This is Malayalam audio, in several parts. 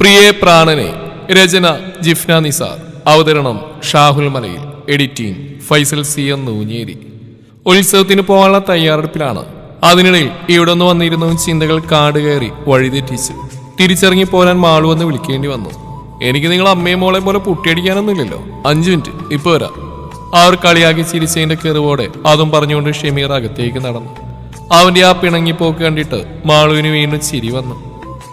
പ്രിയേ പ്രാണനെ രചന ജിഫ്ന നിസാർ. അവതരണം Shahul Malayil. Editing Faisal C M Noonjeri. ഉത്സവത്തിന് പോകാനുള്ള തയ്യാറെടുപ്പിലാണ്. അതിനിടയിൽ ഇവിടെ നിന്ന് വന്നിരുന്ന ചിന്തകൾ കാട് കയറി വഴിതെറ്റിച്ചു. തിരിച്ചിറങ്ങി പോരാൻ മാളു വന്ന് വിളിക്കേണ്ടി വന്നു. എനിക്ക് നിങ്ങൾ അമ്മയും മോളെ പോലെ പുട്ടിയടിക്കാനൊന്നുമില്ലല്ലോ. അഞ്ചു മിനിറ്റ് ഇപ്പൊ വരാം. അവർ കളിയാക്കി ചിരിച്ചതിന്റെ കെറിവോടെ അതും പറഞ്ഞുകൊണ്ട് ഷെമീർ അകത്തേക്ക് നടന്നു. അവന്റെ ആ പിണങ്ങിപ്പോക്ക് കണ്ടിട്ട് മാളുവിന് വീണ്ടും ചിരി വന്നു.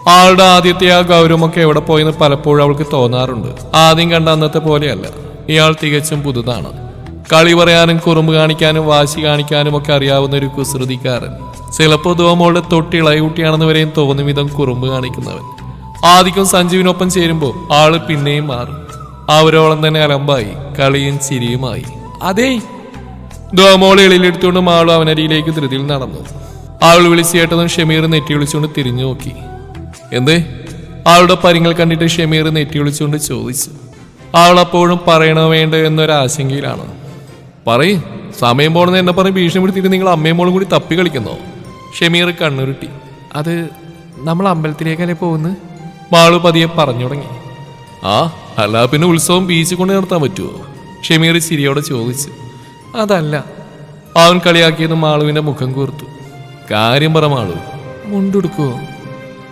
ആളുടെ ആദ്യത്തെ ആ ഗൗരവമൊക്കെ എവിടെ പോയെന്ന് പലപ്പോഴും അവൾക്ക് തോന്നാറുണ്ട്. ആദ്യം കണ്ട അന്നത്തെ പോലെയല്ല. ഇയാൾ തികച്ചും പുതുതാണ്. കളി പറയാനും കുറുമ്പ് കാണിക്കാനും വാശി കാണിക്കാനും ഒക്കെ അറിയാവുന്ന ഒരു കുസൃതിക്കാരൻ. ചിലപ്പോൾ ദോമോളുടെ തൊട്ടി ഇളയൂട്ടിയാണെന്ന് വരെയും തോന്നും വിധം കുറുമ്പ് കാണിക്കുന്നവൻ. ആദിക്കും സഞ്ജീവിനൊപ്പം ചേരുമ്പോൾ ആൾ പിന്നെയും മാറും. അവരോളം തന്നെ അലമ്പായി കളിയും ചിരിയുമായി. അതേ. ധോമോൾ എളിയിലെടുത്തുകൊണ്ട് മാളു അവനരിയിലേക്ക് ധൃതിയിൽ നടന്നു. ആൾ വിളിച്ചു കേട്ടതും ഷമീർ നെറ്റി വിളിച്ചുകൊണ്ട് തിരിഞ്ഞു നോക്കി. എന്തേ? ആളുടെ പരിങ്ങൾ കണ്ടിട്ട് ഷമീർ നെറ്റി വിളിച്ചുകൊണ്ട് ചോദിച്ചു. ആൾ അപ്പോഴും പറയണോ വേണ്ടോ എന്നൊരാശങ്കയിലാണ്. പറയും സമയം പോണെന്ന് എന്നെ പറഞ്ഞ് ഭീഷണി പിടിച്ചിട്ട് നിങ്ങൾ അമ്മയും മോളും കൂടി തപ്പി കളിക്കുന്നോ? ഷമീർ കണ്ണുരുട്ടി. അത് നമ്മൾ അമ്പലത്തിലേക്കല്ലേ പോകുന്നത്? മാളു പതിയെ പറഞ്ഞു തുടങ്ങി. ആ അല്ല പിന്നെ ഉത്സവം ബീച്ചിൽ കൊണ്ട് നടത്താൻ പറ്റുമോ ഷമീർ ചിരിയോടെ ചോദിച്ചു. അതല്ല. അവൻ കളിയാക്കിയത് മാളുവിന്റെ മുഖം കൂർത്തു. കാര്യം പറ മാളു. മുണ്ടെടുക്കുവോ?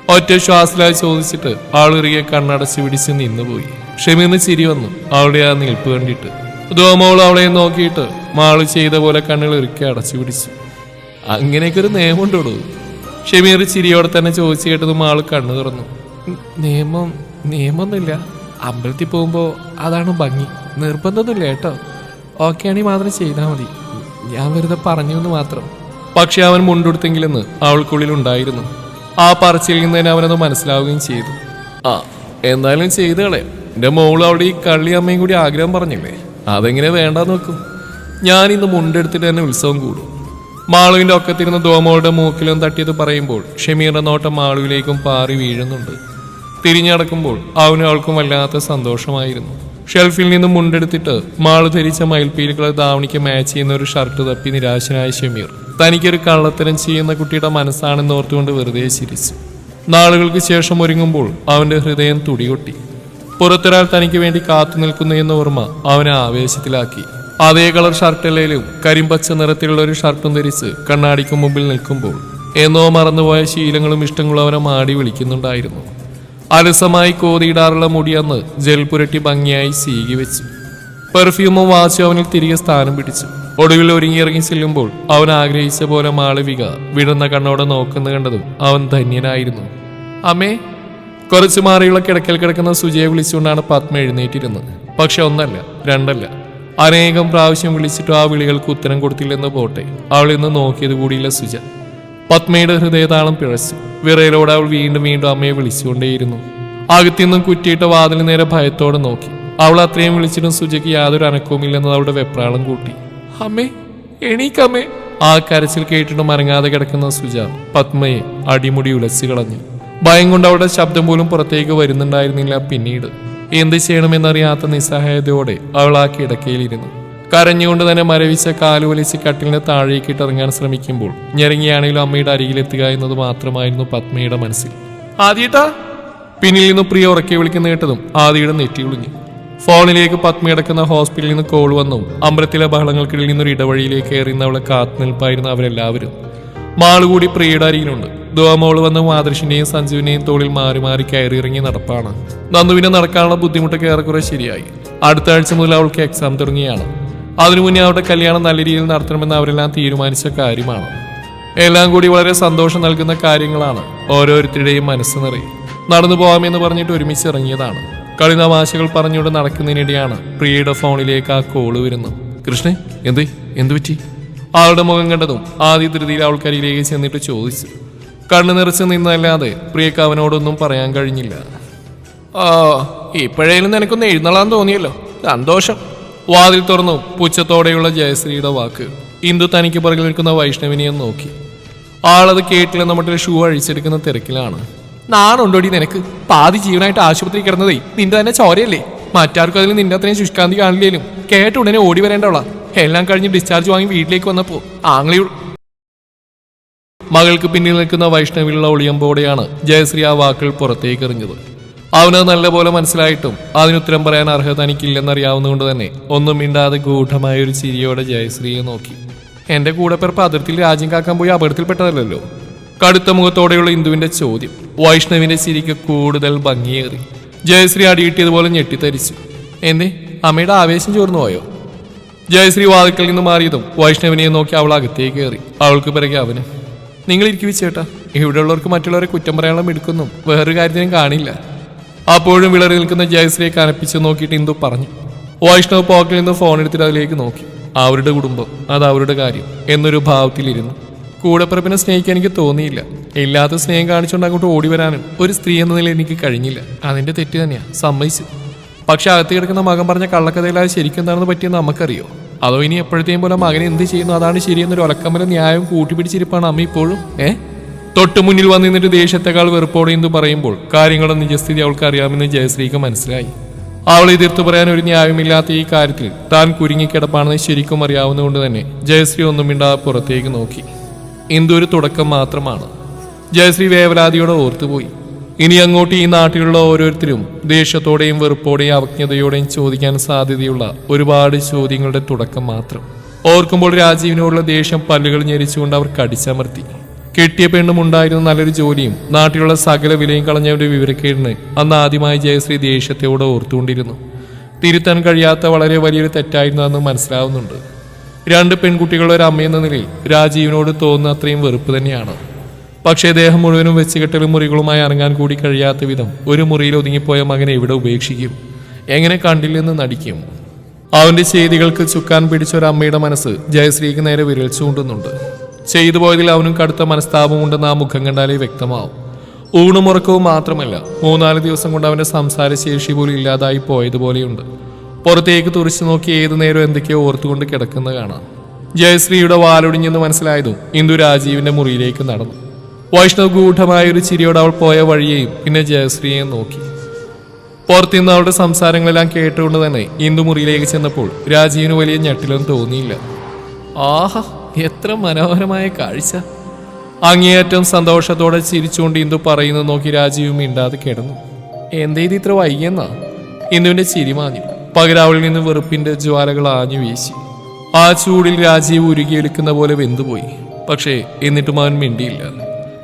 ഒറ്റ ശ്വാസലായി ചോദിച്ചിട്ട് ആളിറിയെ കണ്ണടച്ച് പിടിച്ച് നിന്നുപോയി. ക്ഷമിന്ന് ചിരി വന്നു. അവളുടെ ആ നിൽപ്പ് കണ്ടിട്ട്. ദോമോൾ അവളെ നോക്കിയിട്ട് മാൾ ചെയ്ത പോലെ കണ്ണുകൾ ഇറുക്കി അടച്ചു പിടിച്ചു. അങ്ങനെയൊക്കെ ഒരു നിയമമുണ്ടോടൂ? ഷമീർ ചിരിയോടെ തന്നെ ചോദിച്ചു കേട്ടതും ആൾ കണ്ണു തുറന്നു. "ഉം, നിയമം നിയമമൊന്നുമില്ല അമ്പലത്തിൽ പോകുമ്പോൾ അതാണ് ഭംഗി. നിർബന്ധമൊന്നുമില്ല കേട്ടോ. ഓക്കെ ആണെങ്കിൽ മാത്രം ചെയ്താൽ മതി. ഞാൻ വെറുതെ പറഞ്ഞു എന്ന് മാത്രം. പക്ഷെ അവൻ മുണ്ടെടുത്തെങ്കിലെന്ന് അവൾക്കുള്ളിൽ ഉണ്ടായിരുന്നു. ആ പറച്ചിൽ നിന്ന് തന്നെ അവനത് മനസ്സിലാവുകയും ചെയ്തു. ആ എന്തായാലും ചെയ്തു കളയാം എന്റെ മോൾ അവിടെ ഈ കള്ളി അമ്മയും കൂടി ആഗ്രഹം പറഞ്ഞില്ലേ? അതെങ്ങനെ വേണ്ടാന്ന് വെക്കും ഞാൻ ഇന്ന് മുണ്ടെടുത്തിട്ട് തന്നെ ഉത്സവം കൂടും. മാളുവിന്റെ ഒക്കത്തിരുന്ന ദോമോളുടെ മൂക്കിലും തട്ടിയത് പറയുമ്പോൾ ഷമീറിന്റെ നോട്ടം മാളുവിലേക്കും പാറി വീഴുന്നുണ്ട്. തിരിഞ്ഞടക്കുമ്പോൾ അവനും അവൾക്കും വല്ലാത്ത സന്തോഷമായിരുന്നു. ഷെൽഫിൽ നിന്നും മുണ്ടെടുത്തിട്ട് മാൾ ധരിച്ച മയിൽപ്പീലുകളെ ധാവണിക്ക് മാച്ച് ചെയ്യുന്ന ഒരു ഷർട്ട് തപ്പി നിരാശനായ ഷമീർ. തനിക്കൊരു കള്ളത്തരം ചെയ്യുന്ന കുട്ടിയുടെ മനസ്സാണെന്ന് ഓർത്തുകൊണ്ട് വെറുതെ ചിരിച്ചു. നാളുകൾക്ക് ശേഷം ഒരുങ്ങുമ്പോൾ അവന്റെ ഹൃദയം തുടികൊട്ടി. പുറത്തൊരാൾ തനിക്ക് വേണ്ടി കാത്തു നിൽക്കുന്നു എന്ന ഓർമ്മ അവനെ ആവേശത്തിലാക്കി. അതേ കളർ ഷർട്ടല്ലേലും കരിമ്പച്ച നിറത്തിലുള്ള ഒരു ഷർട്ടും ധരിച്ച് കണ്ണാടിക്ക് മുമ്പിൽ നിൽക്കുമ്പോൾ എന്നോ മറന്നുപോയ ശീലങ്ങളും ഇഷ്ടങ്ങളും അവനെ മാടി വിളിക്കുന്നുണ്ടായിരുന്നു. അലസമായി കോതിയിടാറുള്ള മുടിയന്ന് ജെൽ പുരട്ടി ഭംഗിയായി സീകി വെച്ചു. പെർഫ്യൂമും വാച്ചും അവനിൽ തിരികെ സ്ഥാനം പിടിച്ചു. ഒടുവിൽ ഒരുങ്ങിയിറങ്ങി ചെല്ലുമ്പോൾ അവൻ ആഗ്രഹിച്ച പോലെ മാളവിക വിടുന്ന കണ്ണോടെ നോക്കുന്ന കണ്ടതും അവൻ ധന്യനായിരുന്നു. അമ്മേ കുറച്ചു മാറിയുള്ള കിടക്കൽ കിടക്കുന്ന സുജയെ വിളിച്ചുകൊണ്ടാണ് പത്മ എഴുന്നേറ്റിരുന്നത്. പക്ഷെ ഒന്നല്ല രണ്ടല്ല. അനേകം പ്രാവശ്യം വിളിച്ചിട്ടും ആ വിളികൾക്ക് ഉത്തരം കൊടുത്തില്ലെന്ന് പോട്ടെ. അവൾ ഇന്ന് നോക്കിയത് കൂടിയില്ല സുജ. പത്മയുടെ ഹൃദയതാളം പിഴച്ചു വിറയിലോടെ അവൾ വീണ്ടും വീണ്ടും അമ്മയെ വിളിച്ചുകൊണ്ടേയിരുന്നു. അകത്തുനിന്നും കുറ്റിയിട്ട വാതിലിന് നേരെ ഭയത്തോടെ നോക്കി. അവൾ അത്രയും വിളിച്ചിട്ടും സുജയ്ക്ക് യാതൊരു അനക്കവുമില്ലെന്നത് അവളുടെ വെപ്രാളം കൂട്ടി. അമ്മേ എണീക്കമ്മേ. ആ കരച്ചിൽ കേട്ടിട്ടും അനങ്ങാതെ കിടക്കുന്ന സുജ പത്മയെ അടിമുടി ഉലച്ചു കളഞ്ഞു. ഭയം കൊണ്ട് അവളുടെ ശബ്ദം പോലും പുറത്തേക്ക് വരുന്നുണ്ടായിരുന്നില്ല പിന്നീട്. എന്ത് ചെയ്യണമെന്നറിയാത്ത നിസ്സഹായതയോടെ അവൾ ആ കിടക്കയിലിരുന്നു. കരഞ്ഞുകൊണ്ട് തന്നെ മരവിച്ച കാൽ വലിച്ച് കട്ടിലിന്റെ താഴേക്കിട്ട് ഇറങ്ങാൻ ശ്രമിക്കുമ്പോൾ ഞെരങ്ങിയാണെങ്കിലും അമ്മയുടെ അരികിലെത്തുക എന്നത് മാത്രമായിരുന്നു പത്മയുടെ മനസ്സിൽ. ആദ്യട്ടാ? പിന്നിൽ നിന്ന് പ്രിയ ഉറക്കെ വിളിക്കുന്ന കേട്ടതും ആദിയുടെ നെറ്റി ഒളിഞ്ഞു ഫോണിലേക്ക് പത്മ കിടക്കുന്ന ഹോസ്പിറ്റലിൽ നിന്ന് കോൾ വന്നു. അമ്പലത്തിലെ ബഹളങ്ങൾക്കിടയിൽ നിന്നൊരു ഇടവഴിയിലേക്ക് കയറിയുന്ന അവളെ കാത്തുനിൽപ്പായിരുന്നു അവരെല്ലാവരും. മാളുകൂടി പ്രിയയുടെ അരികിലുണ്ട്. ദോമോൾ വന്ന് മാതൃഷിന്റെയും സഞ്ജുവിന്റെയും തോളിൽ മാറി മാറി കയറി ഇറങ്ങി നടപ്പാണ്. നന്ദുവിനെ നടക്കാനുള്ള ബുദ്ധിമുട്ടൊക്കെ ഏറെക്കുറെ ശരിയായി. അടുത്ത ആഴ്ച മുതൽ അവൾക്ക് എക്സാം തുടങ്ങിയാണ്. അതിനു മുന്നേ അവരുടെ കല്യാണം നല്ല രീതിയിൽ നടത്തണമെന്ന് അവരെല്ലാം തീരുമാനിച്ച കാര്യമാണ്. എല്ലാം കൂടി വളരെ സന്തോഷം നൽകുന്ന കാര്യങ്ങളാണ് ഓരോരുത്തരുടെയും മനസ്സ് നിറയും. നടന്നു പോകാമെന്ന് പറഞ്ഞിട്ട് ഒരുമിച്ച് ഇറങ്ങിയതാണ്. കളി തമാശകൾ പറഞ്ഞുകൊണ്ട് നടക്കുന്നതിനിടെയാണ് പ്രിയയുടെ ഫോണിലേക്ക് ആ കോൾ വരുന്നത്. കൃഷ്ണൻ എന്ത്? എന്തു പറ്റി? ആളുടെ മുഖം കണ്ടതും ആദ്യ ധൃതിയിൽ ആൾക്കരിയിലേക്ക് ചെന്നിട്ട് ചോദിച്ചു. കണ്ണു നിറച്ച് നിന്നല്ലാതെ പ്രിയക്ക് അവനോടൊന്നും പറയാൻ കഴിഞ്ഞില്ല. ഇപ്പോഴേലും നിനക്കൊന്ന് എഴുന്നള്ളാൻ തോന്നിയല്ലോ. സന്തോഷം. വാതിൽ തുറന്നു പുച്ഛത്തോടെയുള്ള ജയശ്രീയുടെ വാക്ക്. ഇന്ദു തനിക്ക് പുറകിൽ നിൽക്കുന്ന വൈഷ്ണവിനെ നോക്കി. ആളത് കേട്ടില്ലെന്ന നമ്മുടെ ഷൂ അഴിച്ചെടുക്കുന്ന തിരക്കിലാണ്. നാണുണ്ടോടി നിനക്ക്? പാതി ജീവനായിട്ട് ആശുപത്രി കിടന്നതേ നിന്റെ തന്നെ ചോരയല്ലേ? മറ്റാർക്കും അതിൽ നിന്റെ അത്രയും ശുഷ്കാന്തി കാണില്ലേലും. കേട്ട ഉടനെ ഓടി വരേണ്ടവളാ. എല്ലാം കഴിഞ്ഞ് ഡിസ്ചാർജ് വാങ്ങി വീട്ടിലേക്ക് വന്നപ്പോ ആംഗ്ലിയു മകൾക്ക് പിന്നിൽ നിൽക്കുന്ന വൈഷ്ണവിലുള്ള ഒളിയമ്പോടെയാണ് ജയശ്രീ ആ വാക്കുകൾ പുറത്തേക്ക് എറിഞ്ഞത് അവനത് നല്ലപോലെ മനസ്സിലായിട്ടും അതിനുത്തരം പറയാൻ അർഹത തനിക്കില്ലെന്നറിയാവുന്നതുകൊണ്ട് തന്നെ ഒന്നും മിണ്ടാതെ ഗൂഢമായ ഒരു ചിരിയോടെ ജയശ്രീയെ നോക്കി. എന്റെ കൂടെപ്പിറപ്പ് അതിർത്തിയിൽ രാജ്യം കാക്കാൻ പോയി അപകടത്തിൽപ്പെട്ടതല്ലോ കടുത്ത മുഖത്തോടെയുള്ള ഇന്ദുവിന്റെ ചോദ്യം. വൈഷ്ണവിന്റെ ചിരിക്ക് കൂടുതൽ ഭംഗിയേറി. ജയശ്രീ അടിയിട്ടിയതുപോലെ ഞെട്ടിത്തരിച്ചു. എന്തേ അമ്മയുടെ ആവേശം ചോർന്നു പോയോ? ജയശ്രീ വാതിക്കൽ നിന്ന് മാറിയതും വൈഷ്ണവിനെ നോക്കി അവൾ അകത്തേക്ക് കയറി. അവൾക്ക് പിറകെ അവന് നിങ്ങൾ ഇരിക്കുവിച്ചേട്ടാ ചേട്ടാ. ഇവിടെയുള്ളവർക്ക് മറ്റുള്ളവരെ കുറ്റം പറയാനുള്ള മിടുക്കൊന്നും വേറൊരു കാര്യത്തിനും കാണില്ല. അപ്പോഴും വിളറി നിൽക്കുന്ന ജയശ്രീയെ കനപ്പിച്ച് നോക്കിയിട്ട് ഇന്ദു പറഞ്ഞു. വൈഷ്ണവ് പോക്കറ്റിൽ നിന്ന് ഫോൺ എടുത്തിട്ട് അതിലേക്ക് നോക്കി. അവരുടെ കുടുംബം അത് അവരുടെ കാര്യം എന്നൊരു ഭാവത്തിലിരുന്നു. കൂടെപ്പിറപ്പിനെ സ്നേഹിക്കാൻ എനിക്ക് തോന്നിയില്ല. ഇല്ലാത്ത സ്നേഹം കാണിച്ചുകൊണ്ട് അങ്ങോട്ട് ഓടി വരാനും ഒരു സ്ത്രീ എന്ന നിലയിൽ എനിക്ക് കഴിഞ്ഞില്ല. അതിന്റെ തെറ്റ് തന്നെയാ. സമ്മതിച്ചു. പക്ഷെ അകത്ത് കിടക്കുന്ന മകൻ പറഞ്ഞ കള്ളക്കഥയിലായി ശരിക്കും എന്താണെന്ന് പറ്റിയെന്ന് നമുക്കറിയോ? അതോ ഇനി എപ്പോഴത്തെയും പോലെ മകൻ എന്ത് ചെയ്യുന്നു? അതാണ് ശരിയെന്നൊരു ഒലക്കമ്പല ന്യായം കൂട്ടിപ്പിടിച്ചിരിപ്പാണ് അമ്മ ഇപ്പോഴും? ഏ? തൊട്ടു മുന്നിൽ വന്നു നിന്നിട്ട് ദേഷ്യത്തെക്കാൾ വെറുപ്പോടെ എന്ന് പറയുമ്പോൾ കാര്യങ്ങളുടെ നിജസ്ഥിതി അവൾക്ക് അറിയാമെന്ന് ജയശ്രീക്ക് മനസ്സിലായി. അവൾ എതിർത്തു പറയാൻ ഒരു ന്യായമില്ലാത്ത ഈ കാര്യത്തിൽ താൻ കുരുങ്ങിക്കിടപ്പാണെന്ന് ശരിക്കും അറിയാവുന്നതുകൊണ്ട് തന്നെ ജയശ്രീ ഒന്നും മിണ്ടാതെ പുറത്തേക്ക് നോക്കി. എന്തൊരു തുടക്കം മാത്രമാണ്. ജയശ്രീ വേവലാതിയോടെ ഓർത്തുപോയി. ഇനി അങ്ങോട്ട് ഈ നാട്ടിലുള്ള ഓരോരുത്തരും ദേഷ്യത്തോടെയും വെറുപ്പോടെയും അവജ്ഞതയോടെയും ചോദിക്കാൻ സാധ്യതയുള്ള ഒരുപാട് ചോദ്യങ്ങളുടെ തുടക്കം മാത്രം. ഓർക്കുമ്പോൾ രാജീവിനോടുള്ള ദേഷ്യം പല്ലുകൾ ഞെരിച്ചുകൊണ്ട് അവർ കടിച്ചമർത്തി. കെട്ടിയ പെണ്ണും ഉണ്ടായിരുന്ന നല്ലൊരു ജോലിയും നാട്ടിലുള്ള സകല വിലയും കളഞ്ഞവരുടെ വിവരക്കേടിന് അന്ന് ആദ്യമായി ജയശ്രീ ദേഷ്യത്തോടെ ഓർത്തുകൊണ്ടിരുന്നു. തിരുത്താൻ കഴിയാത്ത വളരെ വലിയൊരു തെറ്റായിരുന്നു അന്ന് മനസ്സിലാവുന്നുണ്ട്. രണ്ട് പെൺകുട്ടികളുടെ ഒരു അമ്മയെന്ന നിലയിൽ രാജീവിനോട് തോന്നുന്ന അത്രയും വെറുപ്പ് തന്നെയാണ്. പക്ഷേ ദേഹം മുഴുവനും വെച്ചുകെട്ടലും മുറികളുമായി ഇറങ്ങാൻ കൂടി കഴിയാത്ത വിധം ഒരു മുറിയിൽ ഒതുങ്ങിപ്പോയ മകനെ എവിടെ ഉപേക്ഷിക്കും? എങ്ങനെ കണ്ടില്ലെന്ന് നടിക്കും. അവന്റെ ചെയ്തികൾക്ക് ചുക്കാൻ പിടിച്ച ഒരു അമ്മയുടെ മനസ്സ് ജയശ്രീക്ക് നേരെ വിരൽ ചൂണ്ടുന്നുണ്ട്. ചെയ്തു പോയതിൽ അവനും കടുത്ത മനസ്താപമുണ്ടെന്ന് ആ മുഖം കണ്ടാലേ വ്യക്തമാവും. ഊണും ഉറക്കവും മാത്രമല്ല മൂന്നാൽ ദിവസം കൊണ്ട് അവന്റെ സംസാരശേഷി പോലും ഇല്ലാതായി പോയതുപോലെയുണ്ട്. പുറത്തേക്ക് തുറച്ചു നോക്കി ഏതു നേരം എന്തൊക്കെയോ ഓർത്തുകൊണ്ട് കിടക്കുന്ന കാണാം. ജയശ്രീയുടെ വാലൊടിഞ്ഞെന്ന് മനസ്സിലായതും ഇന്ദു രാജീവിന്റെ മുറിയിലേക്ക് നടന്നു. വൈഷ്ണവ് ഗൂഢമായ ഒരു ചിരിയോട് അവൾ പോയ വഴിയെയും പിന്നെ ജയശ്രീയെയും നോക്കി. പുറത്തുനിന്ന് അവളുടെ സംസാരങ്ങളെല്ലാം കേട്ടുകൊണ്ട് തന്നെ ഇന്ദു മുറിയിലേക്ക് ചെന്നപ്പോൾ രാജീവിന് വലിയ ഞെട്ടിലൊന്നും തോന്നിയില്ല. ആഹാ എത്ര മനോഹരമായ കാഴ്ച. അങ്ങേയറ്റം സന്തോഷത്തോടെ ചിരിച്ചുകൊണ്ട് ഇന്ദു പറയുന്നു നോക്കി രാജീവ് മിണ്ടാതെ കിടന്നു. എന്തേത് ഇത്ര വൈകിയെന്നാ? ഇന്ദുവിന്റെ ചിരി മാഞ്ഞു. പകരാവിൽ നിന്ന് വെറുപ്പിന്റെ ജ്വാലകൾ ആഞ്ഞു വീശി. ആ ചൂടിൽ രാജീവ് ഉരുകിയെടുക്കുന്ന പോലെ വെന്തുപോയി. പക്ഷേ എന്നിട്ടും അവൻ മിണ്ടിയില്ല.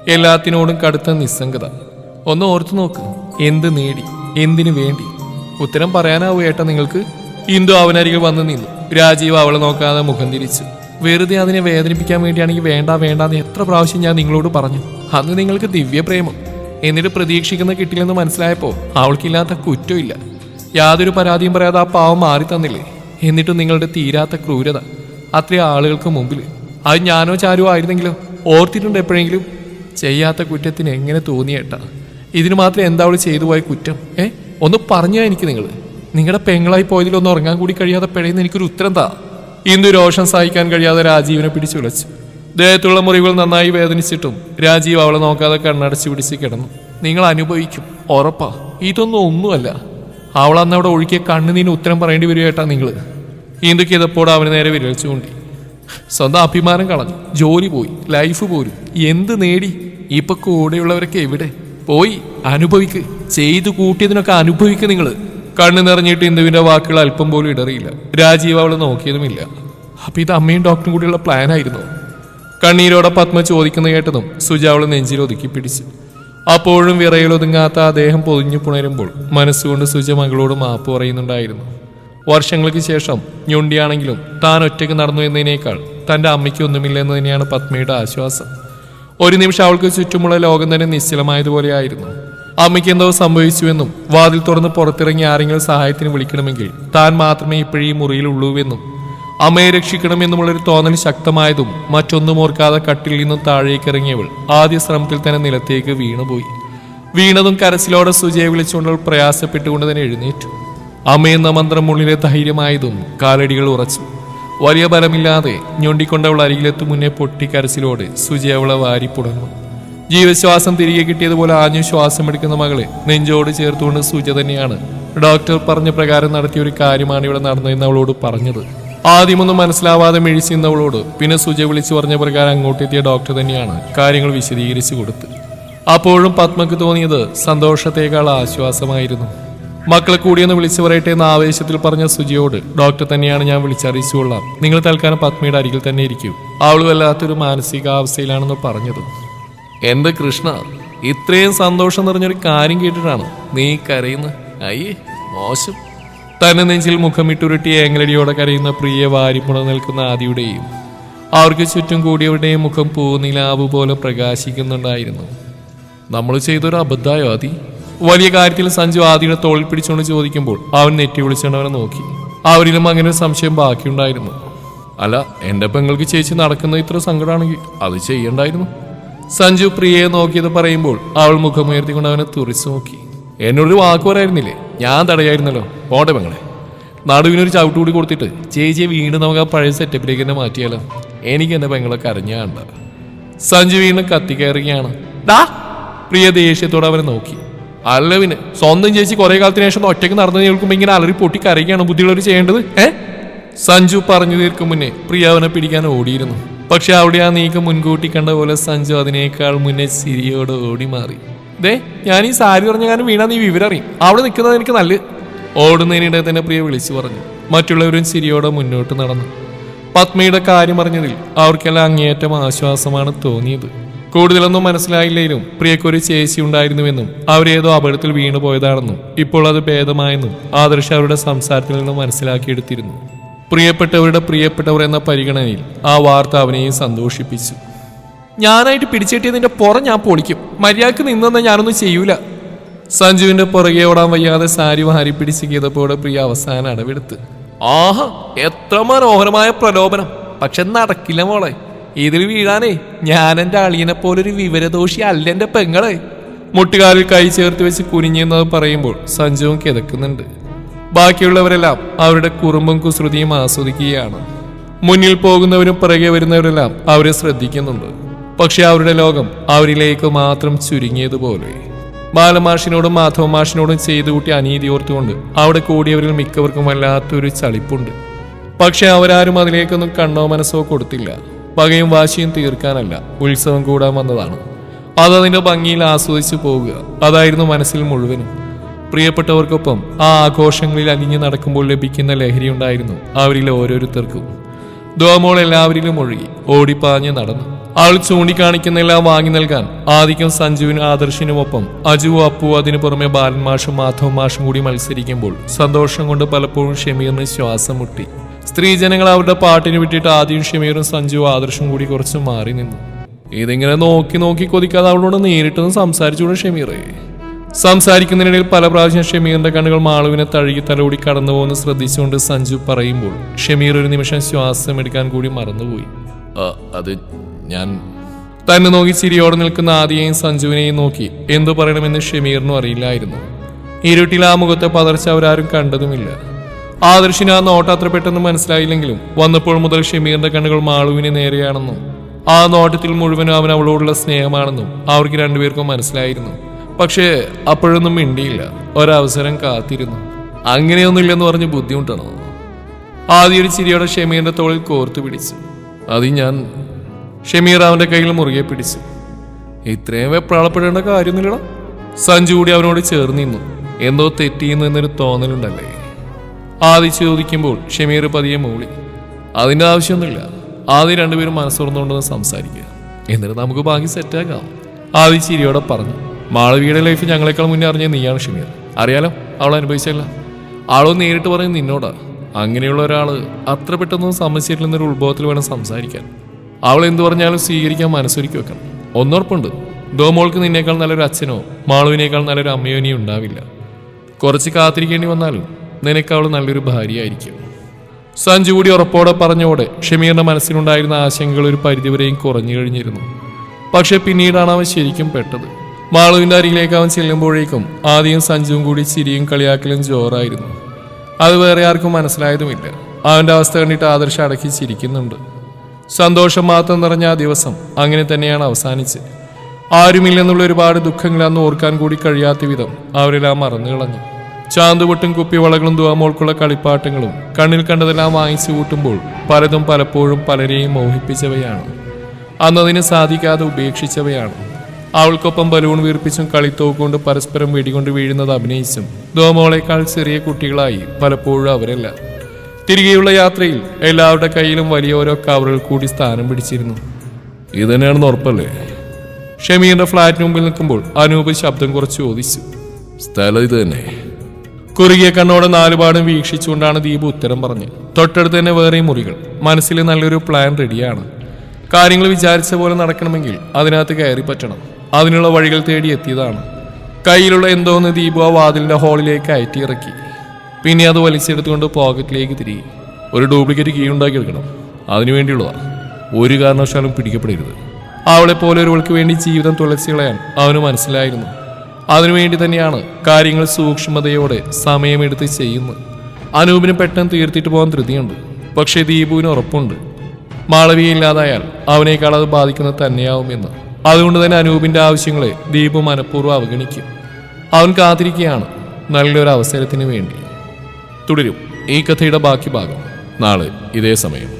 എല്ലാത്തിനോടും കടുത്ത നിസ്സംഗത. ഒന്ന് ഓർത്തു നോക്ക്. എന്ത് നേടി? എന്തിനു വേണ്ടി? ഉത്തരം പറയാനാവൂ ഏട്ടാ നിങ്ങൾക്ക്. ഇന്ദു അവനരികിൽ വന്നു നിന്നു. രാജീവ് അവളെ നോക്കാതെ മുഖം തിരിച്ചു. വെറുതെ അതിനെ വേദനിപ്പിക്കാൻ വേണ്ടിയാണെങ്കിൽ വേണ്ട വേണ്ട എന്ന് എത്ര പ്രാവശ്യം ഞാൻ നിങ്ങളോട് പറഞ്ഞു. അന്ന് നിങ്ങൾക്ക് ദിവ്യപ്രേമം. എന്നിട്ട് പ്രതീക്ഷിക്കുന്ന കിട്ടില്ലെന്ന് മനസ്സിലായപ്പോൾ അവൾക്കില്ലാത്ത കുറ്റമില്ല യാതൊരു പരാതിയും പറയാതെ ആ പാവം മാറി തന്നില്ലേ എന്നിട്ടും നിങ്ങളുടെ തീരാത്ത ക്രൂരത. അത്രയും ആളുകൾക്ക് മുമ്പിൽ. അത് ഞാനോ ചാരോ ആയിരുന്നെങ്കിലും ഓർത്തിട്ടുണ്ട് എപ്പോഴെങ്കിലും. ചെയ്യാത്ത കുറ്റത്തിന് എങ്ങനെ തോന്നിയേട്ടാ ഇതിന് മാത്രം എന്താ അവൾ ചെയ്തു പോയ കുറ്റം? ഏ? ഒന്ന് പറഞ്ഞാ എനിക്ക് നിങ്ങൾ നിങ്ങളുടെ പെങ്ങളായി പോയതിലൊന്ന് ഉറങ്ങാൻ കൂടി കഴിയാതെ പിഴയുന്ന എനിക്കൊരു ഉത്തരം താ. ഇന്ദു രോഷം സഹിക്കാൻ കഴിയാതെ രാജീവിനെ പിടിച്ചുലച്ചു. ദേഹത്തുള്ള മുറിവുകൾ നന്നായി വേദനിച്ചിട്ടും രാജീവ് അവളെ നോക്കാതെ കണ്ണടച്ച് പിടിച്ച് കിടന്നു. നിങ്ങൾ അനുഭവിക്കും ഉറപ്പാ. ഇതൊന്നും ഒന്നുമല്ല. അവൾ അന്ന് അവിടെ ഒഴുക്കിയ കണ്ണുനീന് ഉത്തരം പറയേണ്ടി വരികേട്ടാ നിങ്ങൾ ഇന്ദുക്ക് ഇതപ്പോടെ അവന് നേരെ വിരളിച്ചു കൊണ്ടി സ്വന്തം അഭിമാനം കളഞ്ഞു. ജോലി പോയി ലൈഫ് പോരും. എന്ത് നേടി? ഇപ്പൊ കൂടെയുള്ളവരൊക്കെ എവിടെ? പോയി അനുഭവിക്ക്. ചെയ്തു കൂട്ടിയതിനൊക്കെ അനുഭവിക്ക് നിങ്ങൾ കണ്ണു നിറഞ്ഞിട്ട് ഇന്ദുവിന്റെ വാക്കുകൾ അല്പം പോലും ഇടറിയില്ല. രാജീവ് അവളെ നോക്കിയതുമില്ല. അപ്പൊ ഇത് അമ്മയും ഡോക്ടറും കൂടിയുള്ള പ്ലാൻ ആയിരുന്നു? കണ്ണീരോടെ പത്മ ചോദിക്കുന്ന കേട്ടതും സുജ അവളെ നെഞ്ചിൽ ഒതുക്കി പിടിച്ചു. അപ്പോഴും വിറയിലൊതുങ്ങാത്ത ഒതുങ്ങാത്ത ദേഹം പൊതിഞ്ഞു പുണരുമ്പോൾ മനസ്സുകൊണ്ട് സുജ മകളോട് മാപ്പ് പറയുന്നുണ്ടായിരുന്നു. വർഷങ്ങൾക്ക് ശേഷം ഞൊണ്ടിയാണെങ്കിലും താൻ ഒറ്റയ്ക്ക് നടന്നു എന്നതിനേക്കാൾ തന്റെ അമ്മയ്ക്ക് ഒന്നുമില്ല എന്ന് തന്നെയാണ് പത്മയുടെ ആശ്വാസം. ഒരു നിമിഷം അവൾക്ക് ചുറ്റുമുള്ള ലോകം തന്നെ നിശ്ചലമായതുപോലെയായിരുന്നു അമ്മയ്ക്ക് എന്തോ സംഭവിച്ചുവെന്നും വാതിൽ തുറന്ന് പുറത്തിറങ്ങി ആരെങ്കിലും സഹായത്തിന് വിളിക്കണമെങ്കിൽ താൻ മാത്രമേ ഇപ്പോഴീ മുറിയിലുള്ളൂവെന്നും അമ്മയെ രക്ഷിക്കണമെന്നുമുള്ളൊരു തോന്നൽ ശക്തമായതും മറ്റൊന്നും ഓർക്കാതെ കട്ടിൽ നിന്നും താഴേക്ക് ഇറങ്ങിയവൾ ആദ്യ ശ്രമത്തിൽ തന്നെ നിലത്തേക്ക് വീണുപോയി. വീണതും കരച്ചിലോടെ സുജയെ വിളിച്ചുകൊണ്ട് പ്രയാസപ്പെട്ടുകൊണ്ട് തന്നെ എഴുന്നേറ്റു അമ്മയെന്ന മന്ത്രം ഉള്ളിലെ ധൈര്യമായതും കാലടികൾ ഉറച്ചു. വലിയ ബലമില്ലാതെ ഞൊണ്ടിക്കൊണ്ടവൾ അരികിലെത്തു മുന്നേ പൊട്ടിക്കരച്ചിലോടെ സുജയ അവളെ ജീവശ്വാസം തിരികെ കിട്ടിയതുപോലെ ആഞ്ഞു ശ്വാസം എടുക്കുന്ന മകളെ നെഞ്ചോട് ചേർത്തുകൊണ്ട് സൂച തന്നെയാണ്. ഡോക്ടർ പറഞ്ഞ പ്രകാരം നടത്തിയ ഒരു കാര്യമാണ് ഇവിടെ നടന്നതെന്ന് അവളോട് പറഞ്ഞത്. ആദ്യമൊന്നും മനസ്സിലാവാതെ മിഴിച്ചിരുന്നവളോട് പിന്നെ സുജ വിളിച്ചു പറഞ്ഞ പ്രകാരം അങ്ങോട്ടെത്തിയ ഡോക്ടർ തന്നെയാണ് കാര്യങ്ങൾ വിശദീകരിച്ചു കൊടുത്ത്. അപ്പോഴും പത്മക്ക് തോന്നിയത് സന്തോഷത്തേക്കാൾ ആശ്വാസമായിരുന്നു. മക്കളെ കൂടിയെന്ന് വിളിച്ചു പറയട്ടെ എന്ന ആവേശത്തിൽ പറഞ്ഞ സുജിയോട് ഡോക്ടർ തന്നെയാണ് ഞാൻ വിളിച്ചറിയിച്ചുകൊള്ളാം നിങ്ങൾ തൽക്കാലം പത്മയുടെ അരികിൽ തന്നെ ഇരിക്കൂ. അവൾ വല്ലാത്തൊരു മാനസികാവസ്ഥയിലാണെന്ന് പറഞ്ഞത്. എന്റെ കൃഷ്ണ? ഇത്രയും സന്തോഷം നിറഞ്ഞൊരു കാര്യം കേട്ടിട്ടാണ് നീ കരയുന്നത് അയ്യേ മോശം. തന്നെ നെഞ്ചിൽ മുഖമിട്ടുരുട്ടി ഏങ്ങലടിയോടെ കരയുന്ന പ്രിയ വാരിപ്പുണ നിൽക്കുന്ന ആദിയുടെയും അവർക്ക് ചുറ്റും കൂടിയവരുടെയും മുഖം പൂനിലാവ് പോലെ പ്രകാശിക്കുന്നുണ്ടായിരുന്നു. നമ്മൾ ചെയ്തൊരു അബദ്ധമായോ ആദി? വലിയ കാര്യത്തിൽ സഞ്ജു ആദിയുടെ തോളിൽ പിടിച്ചുകൊണ്ട് ചോദിക്കുമ്പോൾ അവൻ നെറ്റി വിളിച്ചുകൊണ്ടവനെ നോക്കി. അവരിലും അങ്ങനെ ഒരു സംശയം ബാക്കിയുണ്ടായിരുന്നു. അല്ല എന്റെ പെങ്ങൾക്ക് ചേച്ചി നടക്കുന്ന ഇത്ര സങ്കടമാണെങ്കിൽ അത് ചെയ്യണ്ടായിരുന്നു. സഞ്ജു പ്രിയയെ നോക്കിയത് പറയുമ്പോൾ അവൾ മുഖമുയർത്തിക്കൊണ്ട് അവനെ തുറിച്ചു നോക്കി. എന്നോടൊരു വാക്ക് പറയായിരുന്നില്ലേ ഞാൻ തടയായിരുന്നല്ലോ. പോട്ടെ പെങ്ങളെ. നടുവിനൊരു ചവിട്ട് കൂടി കൊടുത്തിട്ട് ചേച്ചിയെ വീണ്ടും നമുക്ക് ആ പഴയ സെറ്റപ്പിലേക്ക് തന്നെ മാറ്റിയാലോ? എനിക്ക് എന്റെ പെങ്ങളെ കരഞ്ഞാണ്ട സഞ്ജു വീണ്ടും കത്തിക്കയറുകയാണ്. ഡാ പ്രിയ ദേഷ്യത്തോടെ അവനെ നോക്കി. അല്ല പിന്നെ സ്വന്തം ചേച്ചി കുറെ കാലത്തിന് ശേഷം ഒറ്റയ്ക്ക് നടന്നു കേൾക്കുമ്പോൾ ഇങ്ങനെ അലറി പൊട്ടി കരയുകയാണ് ബുദ്ധിയുള്ളവർ ചെയ്യേണ്ടത്? ഏ? സഞ്ജു പറഞ്ഞു തീർക്കും മുന്നേ പ്രിയ അവനെ പിടിക്കാൻ ഓടിയിരുന്നു. പക്ഷെ അവിടെ ആ നീക്കം മുൻകൂട്ടി കണ്ട പോലെ സഞ്ജു അതിനേക്കാൾ മുന്നേ ചിരിയോട് ഓടി മാറി. ദേ ഞാൻ ഈ സാരി പറഞ്ഞ കാരണം വീണാ നീ വിവരം അറിയും. അവിടെ നിൽക്കുന്നത് എനിക്ക് നല്ല ഓടുന്നതിനിടെ തന്നെ പ്രിയ വിളിച്ചു പറഞ്ഞു. മറ്റുള്ളവരും ചിരിയോടെ മുന്നോട്ട് നടന്നു. പത്മയുടെ കാര്യം അറിഞ്ഞതിൽ അവർക്കെല്ലാം അങ്ങേയറ്റം ആശ്വാസമാണ് തോന്നിയത്. കൂടുതലൊന്നും മനസ്സിലായില്ലെങ്കിലും പ്രിയക്കൊരു ചേച്ചി ഉണ്ടായിരുന്നുവെന്നും അവരേതോ അപകടത്തിൽ വീണു പോയതാണെന്നും ഇപ്പോൾ അത് ഭേദമായെന്നും ആദർശ അവരുടെ സംസാരത്തിൽ നിന്നും മനസ്സിലാക്കിയെടുത്തിരുന്നു. പ്രിയപ്പെട്ടവരുടെ പ്രിയപ്പെട്ടവർ എന്ന പരിഗണനയിൽ ആ വാർത്ത അവനെയും സന്തോഷിപ്പിച്ചു. ഞാനായിട്ട് പിടിച്ചെട്ടിയതിന്റെ പുറം ഞാൻ പൊളിക്കും. മര്യാദയ്ക്ക് നിന്നെന്ന് ഞാനൊന്നും ചെയ്യൂല. സഞ്ജുവിന്റെ പുറകെ ഓടാൻ വയ്യാതെ സാരി വാരി പിടിച്ച് ഗീതപ്പോടെ പ്രിയ അവസാനം അടവെടുത്ത്. ആഹാ എത്ര മനോഹരമായ പ്രലോഭനം. പക്ഷെ നടക്കില്ല മോളെ. ഇതിൽ വീഴാനേ ഞാൻ എന്റെ അളിയനെ പോലൊരു വിവരദോഷി അല്ല എന്റെ പെങ്ങളെ. മുട്ടുകാലിൽ കൈ ചേർത്ത് വെച്ച് കുനിഞ്ഞെന്നത് പറയുമ്പോൾ സഞ്ജുവും കിതക്കുന്നുണ്ട്. ബാക്കിയുള്ളവരെല്ലാം അവരുടെ കുറുമ്പും കുസൃതിയും ആസ്വദിക്കുകയാണ്. മുന്നിൽ പോകുന്നവരും പിറകെ വരുന്നവരെല്ലാം അവരെ ശ്രദ്ധിക്കുന്നുണ്ട്. പക്ഷെ അവരുടെ ലോകം അവരിലേക്ക് മാത്രം ചുരുങ്ങിയതുപോലെ. ബാലമാഷിനോടും മാധവ മാഷിനോടും ചെയ്തു കൂട്ടി അനീതി ഓർത്തുകൊണ്ട് അവിടെ കൂടിയവരിൽ മിക്കവർക്കും വല്ലാത്തൊരു ചളിപ്പുണ്ട്. പക്ഷെ അവരാരും അതിലേക്കൊന്നും കണ്ണോ മനസ്സോ കൊടുത്തില്ല. പകയും വാശിയും തീർക്കാനല്ല ഉത്സവം കൂടാൻ വന്നതാണ്. അതതിന്റെ ഭംഗിയിൽ ആസ്വദിച്ചു പോവുക. അതായിരുന്നു മനസ്സിൽ മുഴുവനും. പ്രിയപ്പെട്ടവർക്കൊപ്പം ആ ആഘോഷങ്ങളിൽ അലിഞ്ഞു നടക്കുമ്പോൾ ലഭിക്കുന്ന ലഹരി ഉണ്ടായിരുന്നു. അവരിൽ ഓരോരുത്തർക്കും. ദോമോൾ എല്ലാവരിലും ഒഴുകി ഓടിപ്പാഞ്ഞ് നടന്നു. അവൾ ചൂണ്ടിക്കാണിക്കുന്നെല്ലാം വാങ്ങി നൽകാൻ ആദിക്കും സഞ്ജുവിനും ആദർശിനുമൊപ്പം അജു അപ്പു അതിനു പുറമെ ബാലൻ മാഷും മാധവ് മാഷും കൂടി മത്സരിക്കുമ്പോൾ സന്തോഷം കൊണ്ട് പലപ്പോഴും ഷമീറിന് ശ്വാസം മുട്ടി. സ്ത്രീജനങ്ങൾ അവരുടെ പാട്ടിന് വിട്ടിട്ട് ആദ്യം ഷമീറും സഞ്ജു ആദർശും കൂടി കുറച്ച് മാറി നിന്നു. ഇതിങ്ങനെ നോക്കി നോക്കി കൊതിക്കാതെ അവളോട് നേരിട്ടൊന്ന് സംസാരിച്ചുകൂടെ ഷമീറേ. സംസാരിക്കുന്നതിനിടയിൽ പല പ്രാവശ്യം ഷമീറിന്റെ കണ്ണുകൾ മാളുവിനെ തഴുകി തലോടി കടന്നു പോകുന്ന ശ്രദ്ധിച്ചുകൊണ്ട് സഞ്ജു പറയുമ്പോൾ ഷമീർ ഒരു നിമിഷം ശ്വാസം എടുക്കാൻ കൂടി മറന്നുപോയി. അത് ഞാൻ തന്നെ നോക്കി ചിരിയോടെ നിൽക്കുന്ന ആദിയെയും സഞ്ജുവിനെയും നോക്കി എന്തു പറയണമെന്ന് ഷമീറിനും അറിയില്ലായിരുന്നു. ഇരുട്ടിൽ ആ മുഖത്തെ പതർച്ച അവരാരും കണ്ടതുമില്ല. ആദർശിന് ആ നോട്ടം അത്ര പെട്ടെന്ന് മനസ്സിലായില്ലെങ്കിലും വന്നപ്പോൾ മുതൽ ഷമീറിന്റെ കണ്ണുകൾ മാളുവിനെ നേരെയാണെന്നും ആ നോട്ടത്തിൽ മുഴുവനും അവൻ അവളോടുള്ള സ്നേഹമാണെന്നും അവർക്ക് രണ്ടുപേർക്കും മനസ്സിലായിരുന്നു. പക്ഷേ അപ്പോഴൊന്നും മിണ്ടിയില്ല. ഒരവസരം കാത്തിരുന്നു. അങ്ങനെയൊന്നുമില്ലെന്ന് പറഞ്ഞ് ബുദ്ധിമുട്ടണോ? ആദ്യ ഒരു ചിരിയോടെ ഷമീറിന്റെ തോളിൽ കോർത്തു പിടിച്ചു. അത് ഞാൻ ഷമീർ അവന്റെ കയ്യിൽ മുറുകെ പിടിച്ചു. ഇത്രയും വെപ്രാളപ്പെടേണ്ട കാര്യമൊന്നുമില്ലടാ. സഞ്ജു കൂടി അവനോട് ചേർന്ന് നിന്നു. എന്തോ തെറ്റിയെന്ന് എന്നൊരു തോന്നലുണ്ടല്ലേ? ആദി ചോദിക്കുമ്പോൾ ഷമീർ പതിയെ മൂളി. അതിന്റെ ആവശ്യമൊന്നുമില്ല. ആദ്യം രണ്ടുപേരും മനസ്സുറന്നുകൊണ്ടൊന്ന് സംസാരിക്കുക. എന്നിട്ട് നമുക്ക് ബാക്കി സെറ്റാക്കാം ആദി ചിരിയോടെ പറഞ്ഞു. മാളവിയുടെ ലൈഫ് ഞങ്ങളെക്കാൾ മുന്നേ അറിഞ്ഞ നീയാണ് ഷമീർ അറിയാലോ? അവൾ അനുഭവിച്ചല്ല ആളോ നേരിട്ട് പറയും നിന്നോടാ. അങ്ങനെയുള്ള ഒരാൾ അത്ര പെട്ടെന്ന് സമ്മതിച്ചിട്ടില്ലെന്നൊരു ഉത്ഭവത്തിൽ വേണം സംസാരിക്കാൻ. അവൾ എന്തു പറഞ്ഞാലും സ്വീകരിക്കാൻ മനസ്സൊരുക്കി വെക്കണം. ഒന്നുറപ്പുണ്ട്. ഡോമോൾക്ക് നിന്നേക്കാൾ നല്ലൊരു അച്ഛനോ മാളുവിനേക്കാൾ നല്ലൊരു അമ്മയോ ഇനി ഉണ്ടാവില്ല. കുറച്ച് കാത്തിരിക്കേണ്ടി വന്നാലും നിനക്ക് അവൾ നല്ലൊരു ഭാര്യയായിരിക്കും. സഞ്ജു കൂടി ഉറപ്പോടെ പറഞ്ഞോടെ ഷമീറിന്റെ മനസ്സിലുണ്ടായിരുന്ന ആശങ്കകൾ ഒരു പരിധിവരെയും കുറഞ്ഞു കഴിഞ്ഞിരുന്നു. പക്ഷെ പിന്നീടാണ് അവൻ ശരിക്കും പെട്ടത്. മാളുവിന്റെ അരികിലേക്ക് അവൻ ചെല്ലുമ്പോഴേക്കും ആദ്യം സഞ്ജുവും കൂടി ചിരിയും കളിയാക്കലും ജോറായിരുന്നു. അത് വേറെ ആർക്കും മനസ്സിലായതുമില്ല. അവന്റെ അവസ്ഥ കണ്ടിട്ട് ആദർശ അടക്കി ചിരിക്കുന്നുണ്ട്. സന്തോഷം മാത്രം നിറഞ്ഞ ആ ദിവസം അങ്ങനെ തന്നെയാണ് അവസാനിച്ച് ആരുമില്ലെന്നുള്ള ഒരുപാട് ദുഃഖങ്ങൾ അന്ന് ഓർക്കാൻ കൂടി കഴിയാത്ത വിധം അവരെല്ലാം മറന്നു കളഞ്ഞു. ചാന്തുപൊട്ടും കുപ്പിവളകളും ദുവാമോൾക്കുള്ള കളിപ്പാട്ടങ്ങളും കണ്ണിൽ കണ്ടതെല്ലാം വാങ്ങിച്ചു കൂട്ടുമ്പോൾ പലതും പലപ്പോഴും പലരെയും മോഹിപ്പിച്ചവയാണ്. അന്നതിന് സാധിക്കാതെ ഉപേക്ഷിച്ചവയാണ്. അവൾക്കൊപ്പം ബലൂൺ വീർപ്പിച്ചും കളിത്തോക്കൊണ്ട് പരസ്പരം വെടികൊണ്ട് വീഴുന്നത് അഭിനയിച്ചും ദോമോളേക്കാൾ ചെറിയ കുട്ടികളായി പലപ്പോഴും അവരല്ല. തിരികെയുള്ള യാത്രയിൽ എല്ലാവരുടെ കയ്യിലും വലിയ ഓരോ കവറുകൾ കൂടി സ്ഥാനം പിടിച്ചിരുന്നു. ഇതന്നെയാണെന്ന് ഉറപ്പല്ലേ? ഷമീറിന്റെ ഫ്ലാറ്റിന് മുമ്പിൽ നിൽക്കുമ്പോൾ അനൂപ് ശബ്ദം കുറച്ച് ചോദിച്ചു. സ്ഥലം ഇത് തന്നെ. കുറുകിയ കണ്ണോടെ നാലുപാടും വീക്ഷിച്ചുകൊണ്ടാണ് ദീപ് ഉത്തരം പറഞ്ഞ് തൊട്ടടുത്ത് തന്നെ വേറെയും മുറികൾ. മനസ്സിൽ നല്ലൊരു പ്ലാൻ റെഡിയാണ്. കാര്യങ്ങൾ വിചാരിച്ച പോലെ നടക്കണമെങ്കിൽ അതിനകത്ത് കയറി പറ്റണം അതിനുള്ള വഴികൾ തേടിയെത്തിയതാണ്. കയ്യിലുള്ള എന്തോന്ന് ദീപു ആ വാതിലിന്റെ ഹോളിലേക്ക് അയറ്റി ഇറക്കി പിന്നെ അത് വലിച്ചെടുത്തുകൊണ്ട് പോക്കറ്റിലേക്ക് തിരികെ. ഒരു ഡ്യൂപ്ലിക്കേറ്റ് കീ ഉണ്ടാക്കിയെടുക്കണം അതിനു അതിനുവേണ്ടിയുള്ളതാണ് ഒരു കാരണവശാലും പിടിക്കപ്പെടരുത്. അവളെ പോലെ ഒരുവൾക്ക് വേണ്ടി ജീവിതം തുളച്ചു കളയാൻ അവന് മനസ്സിലായിരുന്നു. അതിനുവേണ്ടി തന്നെയാണ് കാര്യങ്ങൾ സൂക്ഷ്മതയോടെ സമയമെടുത്ത് ചെയ്യുന്നത്. അനൂപിന് പെട്ടെന്ന് തീർത്തിട്ട് പോകാൻ ധൃതിയുണ്ട്. പക്ഷേ ദീപുവിന് ഉറപ്പുണ്ട്. മാളവിയെ ഇല്ലാതായാൽ അവനേക്കാൾ അത് ബാധിക്കുന്നത് തന്നെയാവുമെന്ന്. അതുകൊണ്ട് തന്നെ അനൂപിന്റെ ആവശ്യങ്ങളെ ദീപു മനഃപൂർവം അവഗണിക്കും. അവൻ കാത്തിരിക്കുകയാണ് നല്ലൊരു അവസരത്തിന് വേണ്ടി. തുടരും ഈ കഥയുടെ ബാക്കി ഭാഗം നാളെ ഇതേ സമയം.